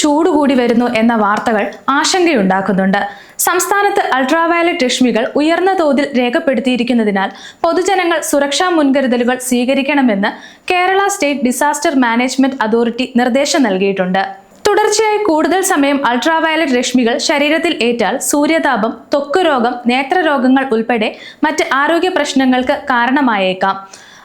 ചൂട് കൂടി വരുന്നു എന്ന വാർത്തകൾ ആശങ്കയുണ്ടാക്കുന്നുണ്ട്. സംസ്ഥാനത്ത് അൾട്രാവയലറ്റ് രശ്മികൾ ഉയർന്ന തോതിൽ രേഖപ്പെടുത്തിയിരിക്കുന്നതിനാൽ പൊതുജനങ്ങൾ സുരക്ഷാ മുൻകരുതലുകൾ സ്വീകരിക്കണമെന്ന് Kerala state disaster management authority നിർദ്ദേശം നൽകിയിട്ടുണ്ട്. തുടർച്ചയായി കൂടുതൽ സമയം അൾട്രാവയലറ്റ് രശ്മികൾ ശരീരത്തിൽ ഏറ്റാൽ സൂര്യതാപം ത്വക്ക് രോഗം നേത്രരോഗങ്ങൾ ഉൾപ്പെടെ മറ്റ് ആരോഗ്യ പ്രശ്നങ്ങൾക്ക് കാരണമായേക്കാം.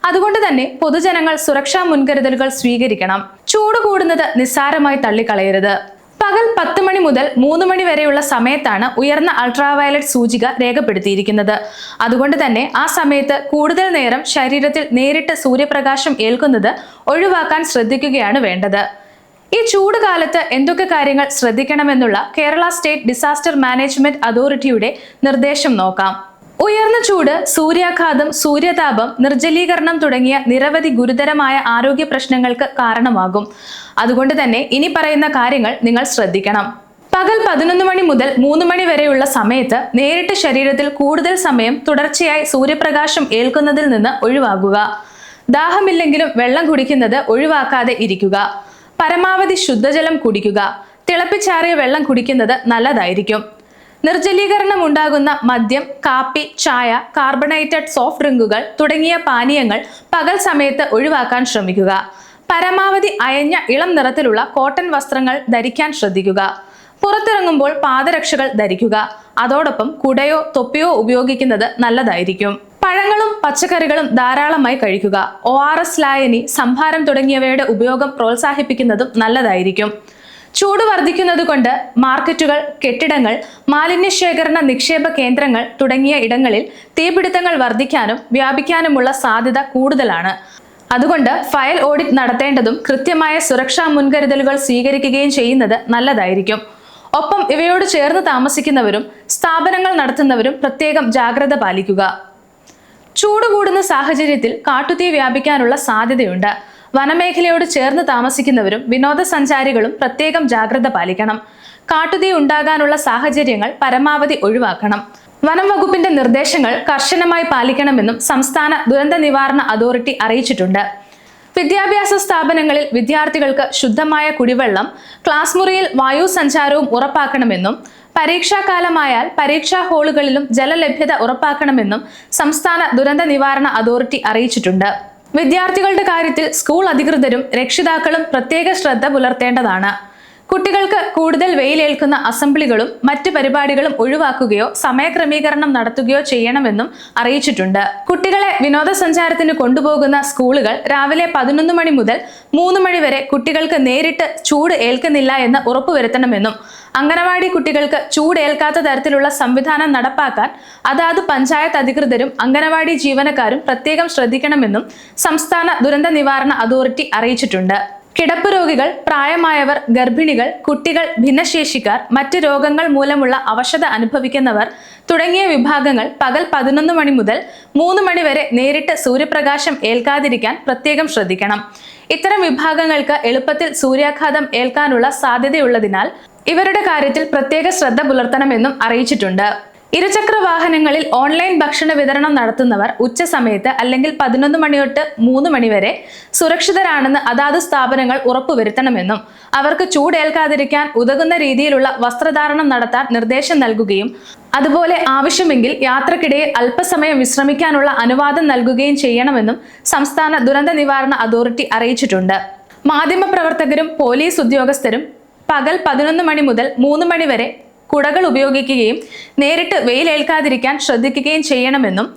അതുകൊണ്ട് തന്നെ പൊതുജനങ്ങൾ സുരക്ഷാ മുൻകരുതലുകൾ സ്വീകരിക്കണം. ചൂട് കൂടുന്നത് നിസ്സാരമായി തള്ളിക്കളയരുത്. പകൽ പത്ത് മണി മുതൽ മൂന്ന് മണി വരെയുള്ള സമയത്താണ് ഉയർന്ന അൾട്രാവയലറ്റ് സൂചിക രേഖപ്പെടുത്തിയിരിക്കുന്നത്. അതുകൊണ്ട് തന്നെ ആ സമയത്ത് കൂടുതൽ നേരം ശരീരത്തിൽ നേരിട്ട് സൂര്യപ്രകാശം ഏൽക്കുന്നത് ഒഴിവാക്കാൻ ശ്രദ്ധിക്കുകയാണ് വേണ്ടത്. ഈ ചൂട് കാലത്ത് എന്തൊക്കെ കാര്യങ്ങൾ ശ്രദ്ധിക്കണമെന്നുള്ള കേരള സ്റ്റേറ്റ് ഡിസാസ്റ്റർ മാനേജ്മെന്റ് അതോറിറ്റിയുടെ നിർദ്ദേശം നോക്കാം. ഉയർന്ന ചൂട് സൂര്യാഘാതം സൂര്യതാപം നിർജലീകരണം തുടങ്ങിയ നിരവധി ഗുരുതരമായ ആരോഗ്യ പ്രശ്നങ്ങൾക്ക് കാരണമാകും. അതുകൊണ്ട് തന്നെ ഇനി പറയുന്ന കാര്യങ്ങൾ നിങ്ങൾ ശ്രദ്ധിക്കണം. പകൽ പതിനൊന്ന് മണി മുതൽ മൂന്ന് മണി വരെയുള്ള സമയത്ത് നേരിട്ട് ശരീരത്തിൽ കൂടുതൽ സമയം തുടർച്ചയായി സൂര്യപ്രകാശം ഏൽക്കുന്നതിൽ നിന്ന് ഒഴിവാകുക. ദാഹമില്ലെങ്കിലും വെള്ളം കുടിക്കുന്നത് ഒഴിവാക്കാതെ ഇരിക്കുക. പരമാവധി ശുദ്ധജലം കുടിക്കുക. തിളപ്പിച്ചാറിയ വെള്ളം കുടിക്കുന്നത് നല്ലതായിരിക്കും. നിർജലീകരണം ഉണ്ടാകുന്ന മദ്യം കാപ്പി ചായ കാർബണേറ്റഡ് സോഫ്റ്റ് ഡ്രിങ്കുകൾ തുടങ്ങിയ പാനീയങ്ങൾ പകൽ സമയത്ത് ഒഴിവാക്കാൻ ശ്രമിക്കുക. പരമാവധി അയഞ്ഞ ഇളം നിറത്തിലുള്ള കോട്ടൺ വസ്ത്രങ്ങൾ ധരിക്കാൻ ശ്രദ്ധിക്കുക. പുറത്തിറങ്ങുമ്പോൾ പാദരക്ഷകൾ ധരിക്കുക. അതോടൊപ്പം കുടയോ തൊപ്പിയോ ഉപയോഗിക്കുന്നത് നല്ലതായിരിക്കും. പഴങ്ങളും പച്ചക്കറികളും ധാരാളമായി കഴിക്കുക. ഒ ആർ എസ് ലായനി സംഭാരം തുടങ്ങിയവയുടെ ഉപയോഗം പ്രോത്സാഹിപ്പിക്കുന്നതും നല്ലതായിരിക്കും. ചൂട് വർദ്ധിക്കുന്നത് കൊണ്ട് മാർക്കറ്റുകൾ കെട്ടിടങ്ങൾ മാലിന്യ ശേഖരണ നിക്ഷേപ കേന്ദ്രങ്ങൾ തുടങ്ങിയ ഇടങ്ങളിൽ തീപിടുത്തങ്ങൾ വർദ്ധിക്കാനും വ്യാപിക്കാനുമുള്ള സാധ്യത കൂടുതലാണ്. അതുകൊണ്ട് ഫയൽ ഓഡിറ്റ് നടത്തേണ്ടതും കൃത്യമായ സുരക്ഷാ മുൻകരുതലുകൾ സ്വീകരിക്കുകയും ചെയ്യുന്നത് നല്ലതായിരിക്കും. ഒപ്പം ഇവയോട് ചേർന്ന് താമസിക്കുന്നവരും സ്ഥാപനങ്ങൾ നടത്തുന്നവരും പ്രത്യേകം ജാഗ്രത പാലിക്കുക. ചൂട് കൂടുന്ന സാഹചര്യത്തിൽ കാട്ടുതീ വ്യാപിക്കാനുള്ള സാധ്യതയുണ്ട്. വനമേഖലയോട് ചേർന്ന് താമസിക്കുന്നവരും വിനോദസഞ്ചാരികളും പ്രത്യേകം ജാഗ്രത പാലിക്കണം. കാട്ടുതീ ഉണ്ടാകാനുള്ള സാഹചര്യങ്ങൾ പരമാവധി ഒഴിവാക്കണം. വനം വകുപ്പിന്റെ നിർദ്ദേശങ്ങൾ കർശനമായി പാലിക്കണമെന്നും സംസ്ഥാന ദുരന്ത നിവാരണ അതോറിറ്റി അറിയിച്ചിട്ടുണ്ട്. വിദ്യാഭ്യാസ സ്ഥാപനങ്ങളിൽ വിദ്യാർത്ഥികൾക്ക് ശുദ്ധമായ കുടിവെള്ളം ക്ലാസ് മുറിയിൽ വായു സഞ്ചാരവും ഉറപ്പാക്കണമെന്നും പരീക്ഷാകാലമായാൽ പരീക്ഷാ ഹാളുകളിലും ജലലഭ്യത ഉറപ്പാക്കണമെന്നും സംസ്ഥാന ദുരന്ത നിവാരണ അതോറിറ്റി അറിയിച്ചിട്ടുണ്ട്. വിദ്യാർത്ഥികളുടെ കാര്യത്തിൽ സ്കൂൾ അധികൃതരും രക്ഷിതാക്കളും പ്രത്യേക ശ്രദ്ധ പുലർത്തേണ്ടതാണ്. കുട്ടികൾക്ക് കൂടുതൽ വെയിലേൽക്കുന്ന അസംബ്ലികളും മറ്റ് പരിപാടികളും ഒഴിവാക്കുകയോ സമയക്രമീകരണം നടത്തുകയോ ചെയ്യണമെന്നും അറിയിച്ചിട്ടുണ്ട്. കുട്ടികളെ വിനോദസഞ്ചാരത്തിന് കൊണ്ടുപോകുന്ന സ്കൂളുകൾ രാവിലെ പതിനൊന്ന് മണി മുതൽ മൂന്ന് മണി വരെ കുട്ടികൾക്ക് നേരിട്ട് ചൂട് ഏൽക്കുന്നില്ല എന്ന് ഉറപ്പുവരുത്തണമെന്നും അംഗനവാടി കുട്ടികൾക്ക് ചൂടേൽക്കാത്ത തരത്തിലുള്ള സംവിധാനം നടപ്പാക്കാൻ അതാത് പഞ്ചായത്ത് അധികൃതരും അംഗനവാടി ജീവനക്കാരും പ്രത്യേകം ശ്രദ്ധിക്കണമെന്നും സംസ്ഥാന ദുരന്ത നിവാരണ അതോറിറ്റി അറിയിച്ചിട്ടുണ്ട്. കിടപ്പ് രോഗികൾ പ്രായമായവർ ഗർഭിണികൾ കുട്ടികൾ ഭിന്നശേഷിക്കാർ മറ്റ് രോഗങ്ങൾ മൂലമുള്ള അവശത അനുഭവിക്കുന്നവർ തുടങ്ങിയ വിഭാഗങ്ങൾ പകൽ പതിനൊന്ന് മണി മുതൽ മൂന്ന് മണി വരെ നേരിട്ട് സൂര്യപ്രകാശം ഏൽക്കാതിരിക്കാൻ പ്രത്യേകം ശ്രദ്ധിക്കണം. ഇത്തരം വിഭാഗങ്ങൾക്ക് എളുപ്പത്തിൽ സൂര്യാഘാതം ഏൽക്കാനുള്ള സാധ്യതയുള്ളതിനാൽ ഇവരുടെ കാര്യത്തിൽ പ്രത്യേക ശ്രദ്ധ പുലർത്തണമെന്നും അറിയിച്ചിട്ടുണ്ട്. ഇരുചക്ര വാഹനങ്ങളിൽ ഓൺലൈൻ ഭക്ഷണ വിതരണം നടത്തുന്നവർ ഉച്ച സമയത്ത് അല്ലെങ്കിൽ പതിനൊന്ന് മണി തൊട്ട് മൂന്ന് മണിവരെ സുരക്ഷിതരാണെന്ന് അതാത് സ്ഥാപനങ്ങൾ ഉറപ്പുവരുത്തണമെന്നും അവർക്ക് ചൂടേൽക്കാതിരിക്കാൻ ഉതകുന്ന രീതിയിലുള്ള വസ്ത്രധാരണം നടത്താൻ നിർദ്ദേശം നൽകുകയും അതുപോലെ ആവശ്യമെങ്കിൽ യാത്രക്കിടയിൽ അല്പസമയം വിശ്രമിക്കാനുള്ള അനുവാദം നൽകുകയും ചെയ്യണമെന്നും സംസ്ഥാന ദുരന്ത നിവാരണ അതോറിറ്റി അറിയിച്ചിട്ടുണ്ട്. മാധ്യമപ്രവർത്തകരും പോലീസ് ഉദ്യോഗസ്ഥരും പകൽ പതിനൊന്ന് മണി മുതൽ മൂന്ന് മണി വരെ കുടകൾ ഉപയോഗിക്കുകയും നേരിട്ട് വെയിലേൽക്കാതിരിക്കാൻ ശ്രദ്ധിക്കുകയും ചെയ്യണമെന്നും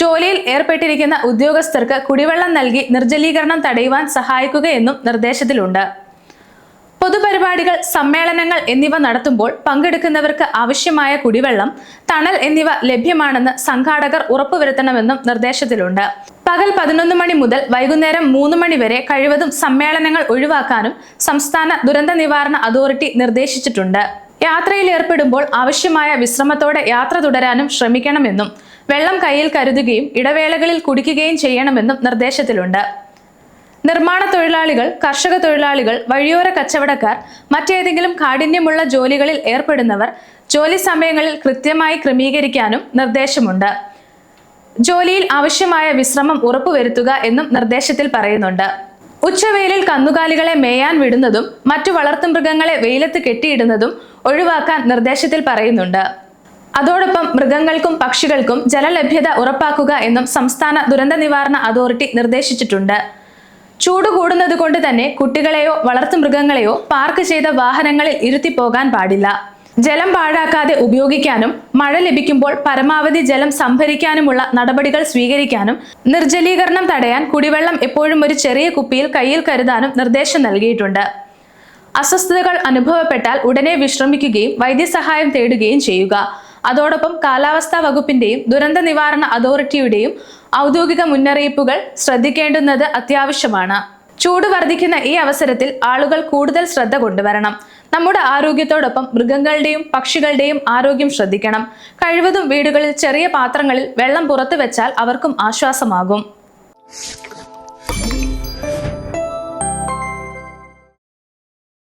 ജോലിയിൽ ഏർപ്പെട്ടിരിക്കുന്ന ഉദ്യോഗസ്ഥർക്ക് കുടിവെള്ളം നൽകി നിർജലീകരണം തടയുവാൻ സഹായിക്കുകയെന്നും നിർദ്ദേശത്തിലുണ്ട്. പൊതുപരിപാടികൾ സമ്മേളനങ്ങൾ എന്നിവ നടത്തുമ്പോൾ പങ്കെടുക്കുന്നവർക്ക് ആവശ്യമായ കുടിവെള്ളം തണൽ എന്നിവ ലഭ്യമാണെന്ന് സംഘാടകർ ഉറപ്പുവരുത്തണമെന്നും നിർദ്ദേശത്തിലുണ്ട്. പകൽ പതിനൊന്ന് മണി മുതൽ വൈകുന്നേരം മൂന്ന് മണി വരെ കഴിവതും സമ്മേളനങ്ങൾ ഒഴിവാക്കാനും സംസ്ഥാന ദുരന്ത നിവാരണ അതോറിറ്റി നിർദ്ദേശിച്ചിട്ടുണ്ട്. യാത്രയിൽ ഏർപ്പെടുമ്പോൾ ആവശ്യമായ വിശ്രമത്തോടെ യാത്ര തുടരാനും ശ്രമിക്കണമെന്നും വെള്ളം കയ്യിൽ കരുതുകയും ഇടവേളകളിൽ കുടിക്കുകയും ചെയ്യണമെന്നും നിർദ്ദേശത്തിലുണ്ട്. നിർമ്മാണ തൊഴിലാളികൾ കർഷക തൊഴിലാളികൾ വഴിയോര കച്ചവടക്കാർ മറ്റേതെങ്കിലും കാഠിന്യമുള്ള ജോലികളിൽ ഏർപ്പെടുന്നവർ ജോലി സമയങ്ങളിൽ കൃത്യമായി ക്രമീകരിക്കാനും നിർദ്ദേശമുണ്ട്. ജോലിയിൽ ആവശ്യമായ വിശ്രമം ഉറപ്പുവരുത്തുക എന്നും നിർദ്ദേശത്തിൽ പറയുന്നുണ്ട്. ഉച്ചവെയിലിൽ കന്നുകാലികളെ മേയാൻ വിടുന്നതും മറ്റു വളർത്തുമൃഗങ്ങളെ വെയിലത്ത് കെട്ടിയിടുന്നതും ഒഴിവാക്കാൻ നിർദ്ദേശത്തിൽ പറയുന്നുണ്ട്. അതോടൊപ്പം മൃഗങ്ങൾക്കും പക്ഷികൾക്കും ജലലഭ്യത ഉറപ്പാക്കുക എന്നും സംസ്ഥാന ദുരന്ത നിവാരണ അതോറിറ്റി നിർദ്ദേശിച്ചിട്ടുണ്ട്. ചൂട് കൂടുന്നത് കൊണ്ട് തന്നെ കുട്ടികളെയോ വളർത്തുമൃഗങ്ങളെയോ പാർക്ക് ചെയ്ത വാഹനങ്ങളിൽ ഇരുത്തി പോകാൻ പാടില്ല. ജലം പാഴാക്കാതെ ഉപയോഗിക്കാനും മഴ ലഭിക്കുമ്പോൾ പരമാവധി ജലം സംഭരിക്കാനുമുള്ള നടപടികൾ സ്വീകരിക്കാനും നിർജലീകരണം തടയാൻ കുടിവെള്ളം എപ്പോഴും ഒരു ചെറിയ കുപ്പിയിൽ കയ്യിൽ കരുതാനും നിർദ്ദേശം നൽകിയിട്ടുണ്ട്. അസ്വസ്ഥതകൾ അനുഭവപ്പെട്ടാൽ ഉടനെ വിശ്രമിക്കുകയും വൈദ്യസഹായം തേടുകയും ചെയ്യുക. അതോടൊപ്പം കാലാവസ്ഥാ വകുപ്പിന്റെയും ദുരന്ത നിവാരണ അതോറിറ്റിയുടെയും ഔദ്യോഗിക മുന്നറിയിപ്പുകൾ ശ്രദ്ധിക്കേണ്ടുന്നത് അത്യാവശ്യമാണ്. ചൂട് വർദ്ധിക്കുന്ന ഈ അവസരത്തിൽ ആളുകൾ കൂടുതൽ ശ്രദ്ധ കൊണ്ടുവരണം. നമ്മുടെ ആരോഗ്യത്തോടൊപ്പം മൃഗങ്ങളുടെയും പക്ഷികളുടെയും ആരോഗ്യം ശ്രദ്ധിക്കണം. കഴിവതും വീടുകളിൽ ചെറിയ പാത്രങ്ങളിൽ വെള്ളം പുറത്തു വെച്ചാൽ അവർക്കും ആശ്വാസമാകും.